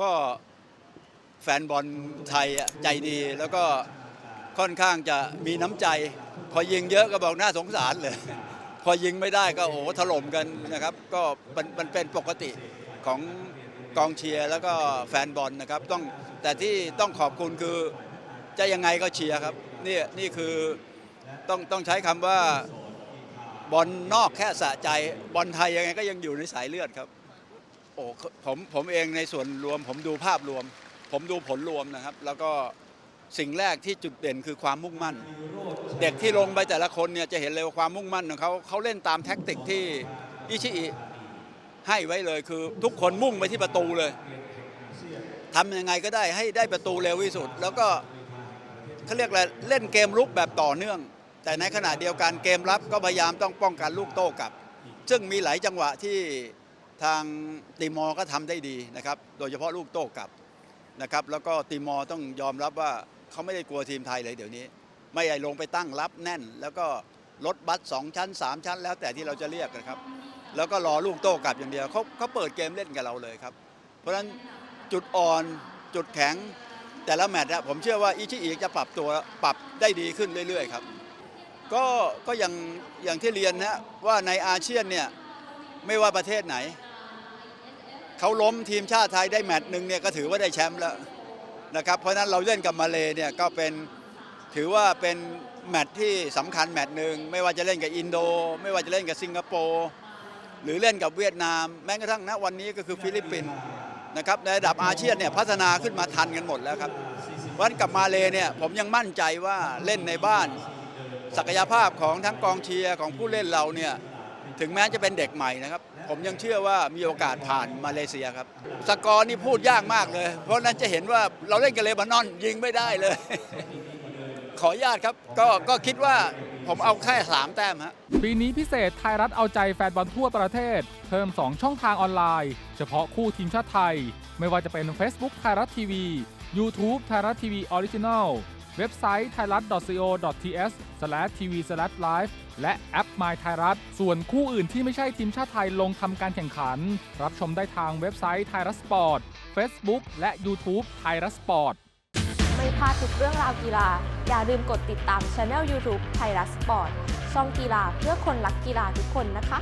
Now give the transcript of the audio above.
ก็แฟนบอลไทยอะใจดีแล้วก็ค่อนข้างจะมีน้ำใจ พอยิงเยอะก็บอกน่าสงสารเลย พอยิงไม่ได้ก็โอ้โหถล่มกันนะครับ ก็มันมันเป็นปกติของกองเชียร์แล้วก็แฟนบอลนะครับ ต้องแต่ที่ต้องขอบคุณคือจะยังไงก็เชียร์ครับนี่นี่คือต้องต้องใช้คำว่าบอลนอกแค่สะใจบอลไทยยังไงก็ยังอยู่ในสายเลือดครับ โอ้ผมผมเองในส่วนรวม ผมดูภาพรวม ผมดูผลรวมนะครับ แล้วก็สิ่งแรกที่จุดเด่นคือความมุ่งมั่น เด็กที่ลงไปแต่ละคนเนี่ยจะเห็นเลยว่าความมุ่งมั่นของเขาเขาเล่นตามแท็กติกที่อิชิอิให้ไว้เลยคือ ทุกคนมุ่งไปที่ประตูเลยทำยังไงก็ได้ให้ได้ประตูเร็วที่สุด แล้วก็เขาเรียกอะไรเล่นเกมลุกแบบต่อเนื่อง แต่ในขณะเดียวกันเกมรับก็พยายามต้องป้องกันลูกโต้กลับ ซึ่งมีหลายจังหวะที่ ทางติมอร์ก็ทำได้ดีนะครับ โดยเฉพาะลูกโต้กลับนะครับ แล้วก็ติมอร์ต้องยอมรับว่าเขาไม่ได้กลัวทีมไทยเลยเดี๋ยวนี้ ไม่ได้ลงไปตั้งรับแน่น แล้วก็รถบัสสองชั้น 3 ชั้น แล้วแต่ที่เราจะเรียกนะครับ แล้วก็รอลูกโต้กลับอย่างเดียวเขาเขาเปิดเกมเล่นกับเราเลยครับ เพราะฉะนั้นจุดอ่อนจุดแข็งแต่ละแมตช์อะผมเชื่อว่าอิชิอิจะปรับตัวปรับได้ดีขึ้นเรื่อยๆครับก็ก็อย่างอย่างที่เรียนนะว่าในอาเซียนเนี่ยไม่ว่าประเทศไหน เขาล้มทีมชาติไทยได้แมตช์หนึ่งเนี่ยก็ถือว่าได้แชมป์แล้วนะครับเพราะฉะนั้นเราเล่นกับมาเลเนี่ยก็เป็นถือว่าเป็นแมตช์ที่สำคัญแมตช์หนึ่งไม่ว่าจะเล่นกับอินโด ไม่ว่าจะเล่นกับสิงคโปร์หรือเล่นกับเวียดนาม แม้กระทั่งณวันนี้ก็คือฟิลิปปินส์นะครับในระดับอาเซียนเนี่ยพัฒนาขึ้นมาทันกันหมดแล้วครับเพราะฉะนั้นกับมาเลเนี่ยผมยังมั่นใจว่าเล่นในบ้าน ศักยภาพของทั้งกองเชียร์ของผู้เล่นเราเนี่ยถึงแม้จะเป็นเด็กใหม่นะครับ ผมยังเชื่อว่ามีโอกาสผ่านมาเลเซียครับ สกอร์นี่พูดยากมากเลย เพราะนั้นจะเห็นว่าเราเล่นกับเลบานอนยิงไม่ได้เลย ขออนุญาตครับก็ก็คิดว่าผมเอาแค่สามแต้มฮะปีนี้พิเศษไทยรัฐเอาใจแฟนบอลทั่วประเทศ เพิ่ม 2 ช่องทางออนไลน์ เฉพาะคู่ทีมชาติไทย ไม่ว่าจะเป็น Facebook ไทยรัฐทีวี YouTube ไทยรัฐทีวีออริจินัล เว็บไซต์ thailand.co.th/tv/live และแอป My ไทยรัฐ ส่วนคู่อื่นที่ไม่ใช่ทีมชาติไทยลงทำการแข่งขัน รับชมได้ทางเว็บไซต์ไทยรัฐสปอร์ต Facebook และ YouTube ไทยรัฐสปอร์ต ไม่พลาดทุกเรื่องราวกีฬา อย่าลืมกดติดตามช anel YouTube ไทยรัฐสปอร์ตช่องกีฬาเพื่อคนรักกีฬาทุกคนนะคะ